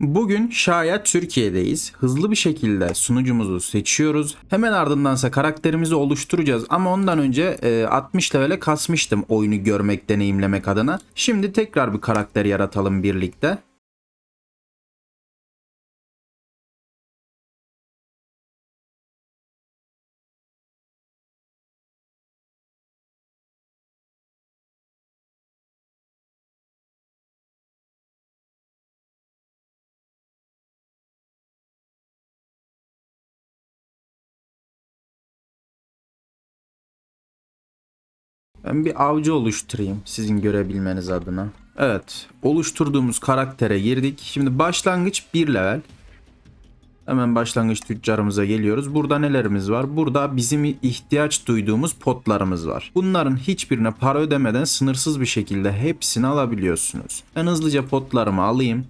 Bugün şayet Türkiye'deyiz. Hızlı bir şekilde sunucumuzu seçiyoruz. Hemen ardındansa karakterimizi oluşturacağız. Ama ondan önce e, 60 levele kasmıştım oyunu görmek, deneyimlemek adına. Şimdi tekrar bir karakter yaratalım birlikte. Ben bir avcı oluşturayım sizin görebilmeniz adına. Evet, oluşturduğumuz karaktere girdik. Şimdi başlangıç 1 level. Hemen başlangıç tüccarımıza geliyoruz. Burada nelerimiz var? Burada bizim ihtiyaç duyduğumuz potlarımız var. Bunların hiçbirine para ödemeden sınırsız bir şekilde hepsini alabiliyorsunuz. Ben hızlıca potlarımı alayım.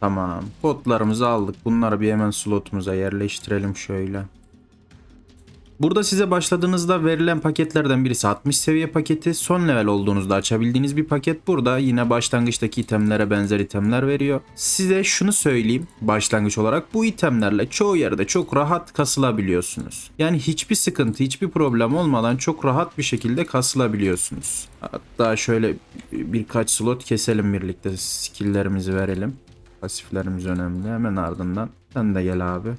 Tamam. Potlarımızı aldık. Bunları bir hemen slotumuza yerleştirelim şöyle. Burada size başladığınızda verilen paketlerden birisi 60 seviye paketi. Son level olduğunuzda açabildiğiniz bir paket. Burada yine başlangıçtaki itemlere benzer itemler veriyor. Size şunu söyleyeyim başlangıç olarak bu itemlerle çoğu yerde çok rahat kasılabiliyorsunuz. Yani hiçbir sıkıntı, hiçbir problem olmadan çok rahat bir şekilde kasılabiliyorsunuz. Hatta şöyle birkaç slot keselim birlikte skilllerimizi verelim. Pasiflerimiz önemli. Hemen ardından sen de gel abi.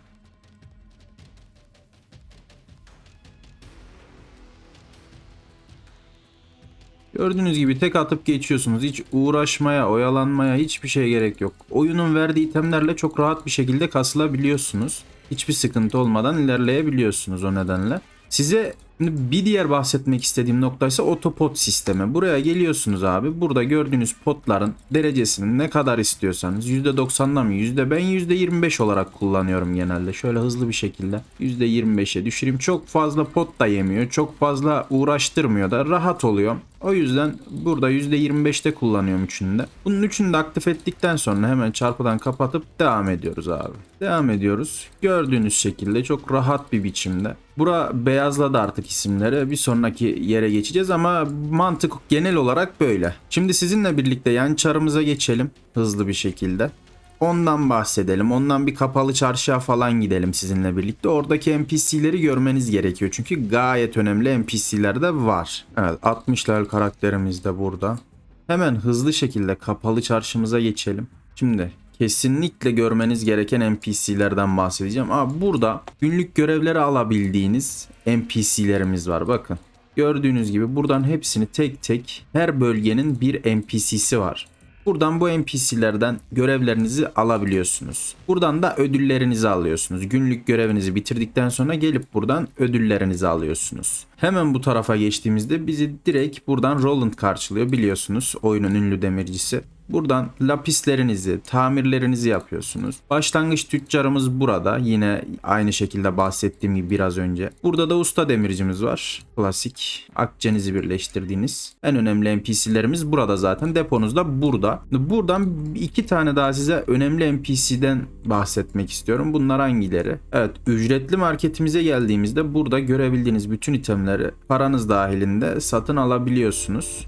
Gördüğünüz gibi tek atıp geçiyorsunuz. Hiç uğraşmaya, oyalanmaya hiçbir şey gerek yok. Oyunun verdiği itemlerle çok rahat bir şekilde kasılabiliyorsunuz. Hiçbir sıkıntı olmadan ilerleyebiliyorsunuz o nedenle. Size bir diğer bahsetmek istediğim nokta ise otopot sistemi. Buraya geliyorsunuz abi. Burada gördüğünüz potların derecesini ne kadar istiyorsanız %90'dan mı yüzde ben %25 olarak kullanıyorum genelde. Şöyle hızlı bir şekilde %25'e düşüreyim. Çok fazla pot da yemiyor. Çok fazla uğraştırmıyor da rahat oluyor. O yüzden burada %25'te kullanıyorum üçünü. Bunun üçünü de aktif ettikten sonra hemen çarpıdan kapatıp devam ediyoruz abi. Devam ediyoruz. Gördüğünüz şekilde çok rahat bir biçimde. Bura beyazladı artık isimleri. Bir sonraki yere geçeceğiz ama mantık genel olarak böyle. Şimdi sizinle birlikte yan çarımıza geçelim hızlı bir şekilde. Ondan bahsedelim. Ondan bir kapalı çarşıya falan gidelim sizinle birlikte. Oradaki NPC'leri görmeniz gerekiyor. Çünkü gayet önemli NPC'ler de var. Evet 60 level karakterimiz de burada. Hemen hızlı şekilde kapalı çarşımıza geçelim. Şimdi kesinlikle görmeniz gereken NPC'lerden bahsedeceğim. Aa, burada günlük görevleri alabildiğiniz NPC'lerimiz var bakın. Gördüğünüz gibi buradan hepsini tek tek her bölgenin bir NPC'si var. Buradan bu NPC'lerden görevlerinizi alabiliyorsunuz. Buradan da ödüllerinizi alıyorsunuz. Günlük görevinizi bitirdikten sonra gelip buradan ödüllerinizi alıyorsunuz. Hemen bu tarafa geçtiğimizde bizi direkt buradan Roland karşılıyor biliyorsunuz oyunun ünlü demircisi. Buradan lapislerinizi, tamirlerinizi yapıyorsunuz. Başlangıç tüccarımız burada. Yine aynı şekilde bahsettiğim gibi biraz önce. Burada da usta demircimiz var. Klasik. Akçenizi birleştirdiğiniz. En önemli NPC'lerimiz burada zaten. Deponuz da burada. Buradan iki tane daha size önemli NPC'den bahsetmek istiyorum. Bunlar hangileri? Evet, ücretli marketimize geldiğimizde burada görebildiğiniz bütün itemleri paranız dahilinde satın alabiliyorsunuz.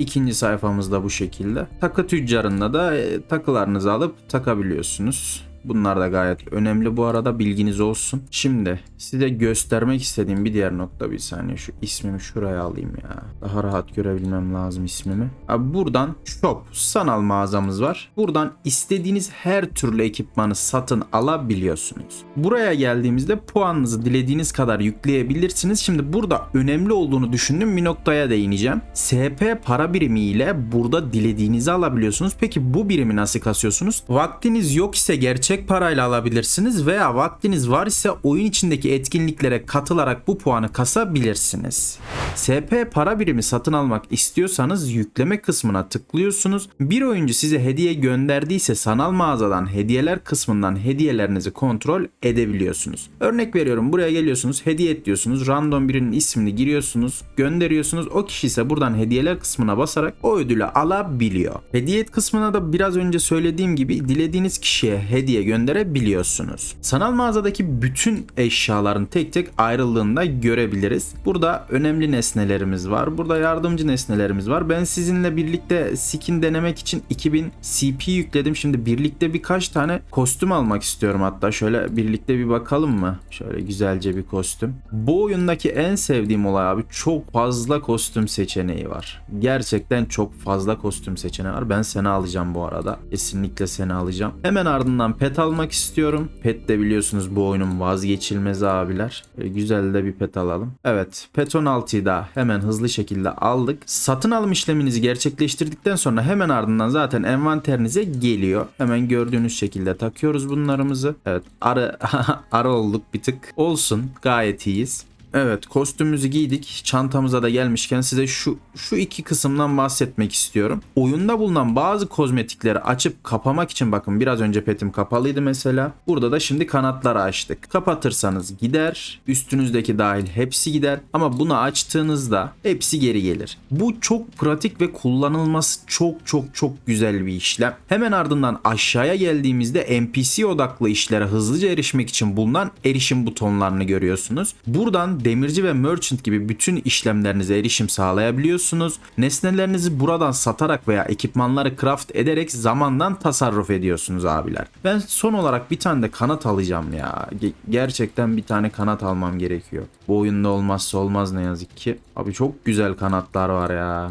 İkinci sayfamızda bu şekilde. Takı tüccarında da e, takılarınızı alıp takabiliyorsunuz. Bunlar da gayet önemli bu arada bilginiz olsun. Şimdi size göstermek istediğim bir diğer nokta bir saniye şu ismimi şuraya alayım ya. Daha rahat görebilmem lazım ismimi. Abi buradan shop sanal mağazamız var. Buradan istediğiniz her türlü ekipmanı satın alabiliyorsunuz. Buraya geldiğimizde puanınızı dilediğiniz kadar yükleyebilirsiniz. Şimdi burada önemli olduğunu düşündüğüm bir noktaya değineceğim. SP para birimi ile burada dilediğinizi alabiliyorsunuz. Peki bu birimi nasıl kasıyorsunuz? Vaktiniz yok ise gerçek parayla alabilirsiniz veya vaktiniz var ise oyun içindeki etkinliklere katılarak bu puanı kasabilirsiniz. SP para birimi satın almak istiyorsanız yükleme kısmına tıklıyorsunuz. Bir oyuncu size hediye gönderdiyse sanal mağazadan hediyeler kısmından hediyelerinizi kontrol edebiliyorsunuz. Örnek veriyorum buraya geliyorsunuz hediye et diyorsunuz. Random birinin ismini giriyorsunuz gönderiyorsunuz. O kişi ise buradan hediyeler kısmına basarak o ödülü alabiliyor. Hediye et kısmına da biraz önce söylediğim gibi dilediğiniz kişiye hediye geriye gönderebiliyorsunuz. Sanal mağazadaki bütün eşyaların tek tek ayrıldığını da görebiliriz. Burada önemli nesnelerimiz var. Burada yardımcı nesnelerimiz var. Ben sizinle birlikte skin denemek için 2000 CP yükledim. Şimdi birlikte birkaç tane kostüm almak istiyorum hatta. Şöyle birlikte bir bakalım mı? Şöyle güzelce bir kostüm. Bu oyundaki en sevdiğim olay abi çok fazla kostüm seçeneği var. Gerçekten çok fazla kostüm seçeneği var. Ben seni alacağım bu arada. Kesinlikle seni alacağım. Hemen ardından pet almak istiyorum. Pet de biliyorsunuz bu oyunun vazgeçilmezi abiler. Böyle güzel de bir pet alalım. Evet pet 16'yı da hemen hızlı şekilde aldık. Satın alım işleminizi gerçekleştirdikten sonra hemen ardından zaten envanterinize geliyor. Hemen gördüğünüz şekilde takıyoruz bunlarımızı. Evet arı, arı olduk bir tık. Olsun gayet iyiyiz. Evet kostümümüzü giydik. Çantamıza da gelmişken size şu şu iki kısımdan bahsetmek istiyorum. Oyunda bulunan bazı kozmetikleri açıp kapamak için bakın biraz önce petim kapalıydı mesela. Burada da şimdi kanatları açtık. Kapatırsanız gider. Üstünüzdeki dahil hepsi gider. Ama bunu açtığınızda hepsi geri gelir. Bu çok pratik ve kullanılması çok çok çok güzel bir işlem. Hemen ardından aşağıya geldiğimizde NPC odaklı işlere hızlıca erişmek için bulunan erişim butonlarını görüyorsunuz. Buradan demirci ve merchant gibi bütün işlemlerinize erişim sağlayabiliyorsunuz. Nesnelerinizi buradan satarak veya ekipmanları craft ederek zamandan tasarruf ediyorsunuz abiler. Ben son olarak bir tane de kanat alacağım ya. Ge- gerçekten bir tane kanat almam gerekiyor. Bu oyunda olmazsa olmaz ne yazık ki. Abi çok güzel kanatlar var ya.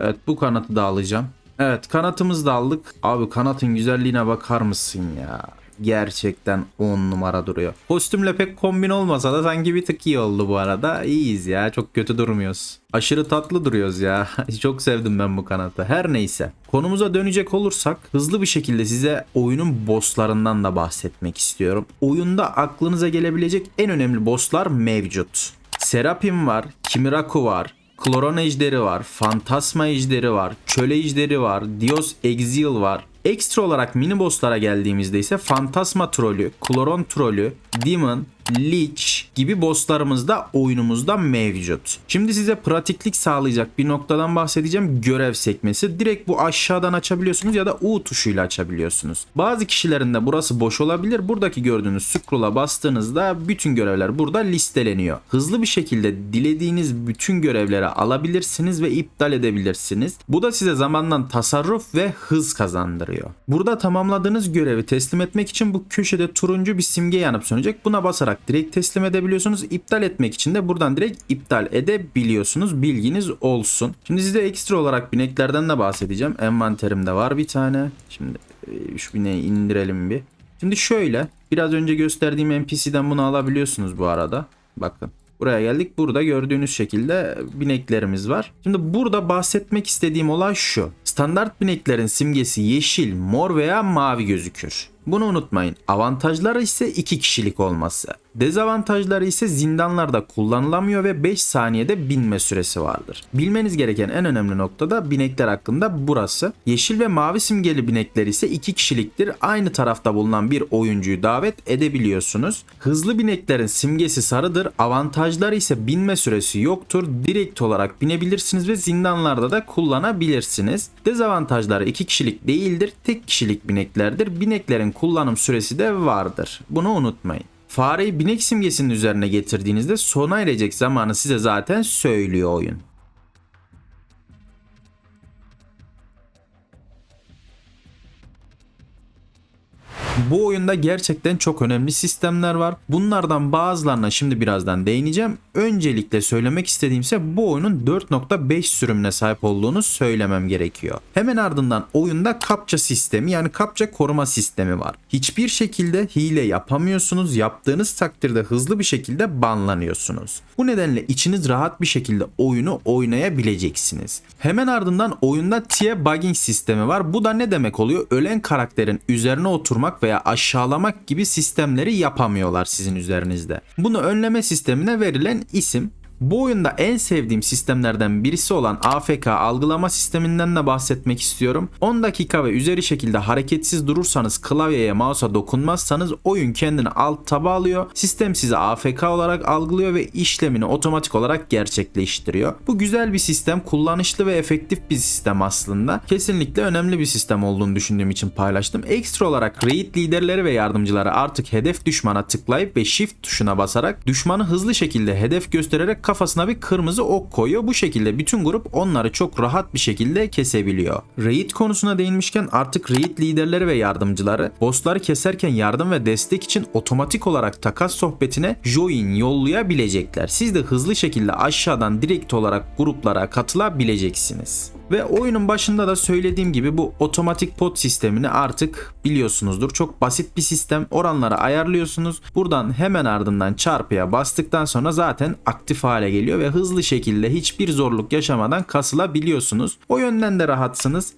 Evet bu kanatı da alacağım. Evet kanatımızı da aldık. Abi kanatın güzelliğine bakar mısın ya? Gerçekten 10 numara duruyor. Kostümle pek kombin olmasa da sanki bir tık iyi oldu bu arada. İyiyiz ya çok kötü durmuyoruz. Aşırı tatlı duruyoruz ya. çok sevdim ben bu kanatı. Her neyse. Konumuza dönecek olursak hızlı bir şekilde size oyunun bosslarından da bahsetmek istiyorum. Oyunda aklınıza gelebilecek en önemli bosslar mevcut. Serapim var, Kimiraku var, Kloron ejderi var, Fantasma ejderi var, Çöle ejderi var, Dios Exil var. Ekstra olarak mini bosslara geldiğimizde ise Fantasma trolü, Kloron trolü, Demon, Leech gibi bosslarımız da oyunumuzda mevcut. Şimdi size pratiklik sağlayacak bir noktadan bahsedeceğim. Görev sekmesi. Direkt bu aşağıdan açabiliyorsunuz ya da U tuşuyla açabiliyorsunuz. Bazı kişilerin de burası boş olabilir. Buradaki gördüğünüz scroll'a bastığınızda bütün görevler burada listeleniyor. Hızlı bir şekilde dilediğiniz bütün görevleri alabilirsiniz ve iptal edebilirsiniz. Bu da size zamandan tasarruf ve hız kazandırıyor. Burada tamamladığınız görevi teslim etmek için bu köşede turuncu bir simge yanıp sönecek. Buna basarak direkt teslim edebiliyorsunuz. İptal etmek için de buradan direkt iptal edebiliyorsunuz. Bilginiz olsun. Şimdi size ekstra olarak bineklerden de bahsedeceğim. Envanterimde var bir tane. Şimdi e, şu bineği indirelim bir. Şimdi şöyle biraz önce gösterdiğim NPC'den bunu alabiliyorsunuz bu arada. Bakın. Buraya geldik. Burada gördüğünüz şekilde bineklerimiz var. Şimdi burada bahsetmek istediğim olay şu. Standart bineklerin simgesi yeşil, mor veya mavi gözükür. Bunu unutmayın. Avantajları ise 2 kişilik olması. Dezavantajları ise zindanlarda kullanılamıyor ve 5 saniyede binme süresi vardır. Bilmeniz gereken en önemli nokta da binekler hakkında burası. Yeşil ve mavi simgeli binekler ise 2 kişiliktir. Aynı tarafta bulunan bir oyuncuyu davet edebiliyorsunuz. Hızlı bineklerin simgesi sarıdır. Avantajları ise binme süresi yoktur. Direkt olarak binebilirsiniz ve zindanlarda da kullanabilirsiniz. Dezavantajları 2 kişilik değildir. Tek kişilik bineklerdir. Bineklerin kullanım süresi de vardır. Bunu unutmayın. Fareyi binek simgesinin üzerine getirdiğinizde sona erecek zamanı size zaten söylüyor oyun. Bu oyunda gerçekten çok önemli sistemler var. Bunlardan bazılarına şimdi birazdan değineceğim. Öncelikle söylemek istediğim ise bu oyunun 4.5 sürümüne sahip olduğunu söylemem gerekiyor. Hemen ardından oyunda kapça sistemi yani kapça koruma sistemi var. Hiçbir şekilde hile yapamıyorsunuz. Yaptığınız takdirde hızlı bir şekilde banlanıyorsunuz. Bu nedenle içiniz rahat bir şekilde oyunu oynayabileceksiniz. Hemen ardından oyunda tier bugging sistemi var. Bu da ne demek oluyor? Ölen karakterin üzerine oturmak veya aşağılamak gibi sistemleri yapamıyorlar sizin üzerinizde. Bunu önleme sistemine verilen isim Bu oyunda en sevdiğim sistemlerden birisi olan AFK algılama sisteminden de bahsetmek istiyorum. 10 dakika ve üzeri şekilde hareketsiz durursanız klavyeye mouse'a dokunmazsanız oyun kendini alt taba alıyor. Sistem sizi AFK olarak algılıyor ve işlemini otomatik olarak gerçekleştiriyor. Bu güzel bir sistem, kullanışlı ve efektif bir sistem aslında. Kesinlikle önemli bir sistem olduğunu düşündüğüm için paylaştım. Ekstra olarak raid liderleri ve yardımcıları artık hedef düşmana tıklayıp ve shift tuşuna basarak düşmanı hızlı şekilde hedef göstererek kafasına bir kırmızı ok koyuyor. Bu şekilde bütün grup onları çok rahat bir şekilde kesebiliyor. Raid konusuna değinmişken artık raid liderleri ve yardımcıları bossları keserken yardım ve destek için otomatik olarak takas sohbetine join yollayabilecekler. Siz de hızlı şekilde aşağıdan direkt olarak gruplara katılabileceksiniz. Ve oyunun başında da söylediğim gibi bu otomatik pot sistemini artık biliyorsunuzdur. Çok basit bir sistem. Oranları ayarlıyorsunuz. Buradan hemen ardından çarpıya bastıktan sonra zaten aktif hale geliyor ve hızlı şekilde hiçbir zorluk yaşamadan kasılabiliyorsunuz. O yönden de rahatsınız.